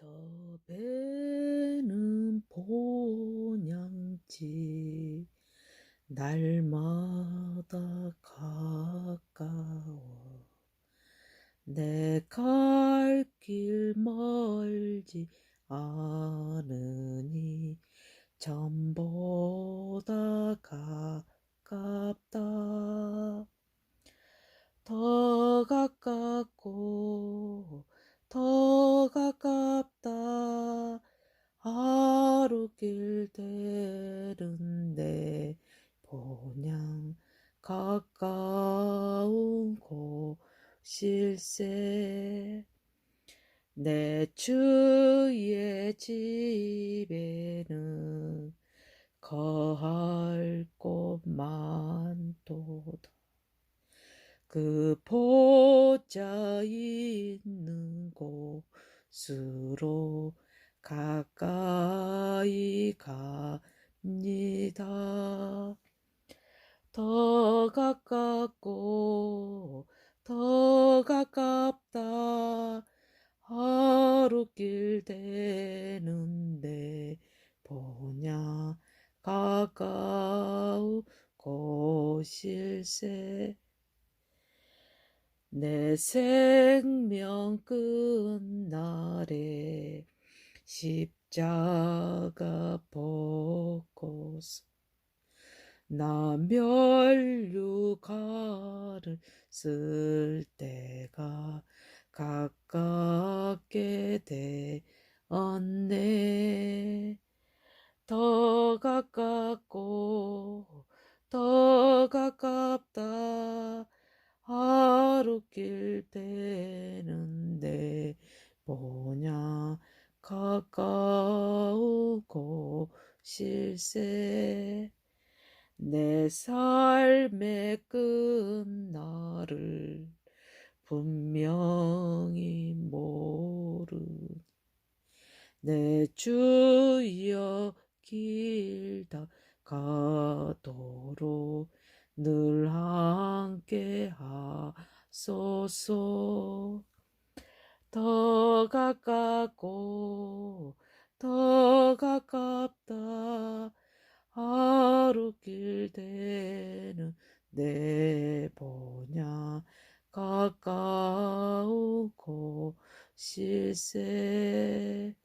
저 배는 본향지 날마다 가까워. 내 갈 길 멀지 않으니 전보다 가깝다. 더 가깝고 길 되는데 본향 가까운 곳일세. 내 주의 집에는 거할 곳 많도다. 그 보좌 있는 곳으로 가까이 갑니다. 더 가깝고 더 가깝다. 하루길 되는데 보냐? 가까운 곳일세? 내 생명 끝날에 십자가 벗고서 나 멸류관을 쓸 때가 가깝게 되었네. 더 가깝고 더 가깝다. 하루길 되는데 뭐냐 가까운 곳일세 내 삶의 끝날을 분명히 모르니 내 주여 길다 가도록 늘 함께 하소서. 더 가깝고 더 가깝다. 하루길 되는 내 보냐? 가까운 곳일세. 아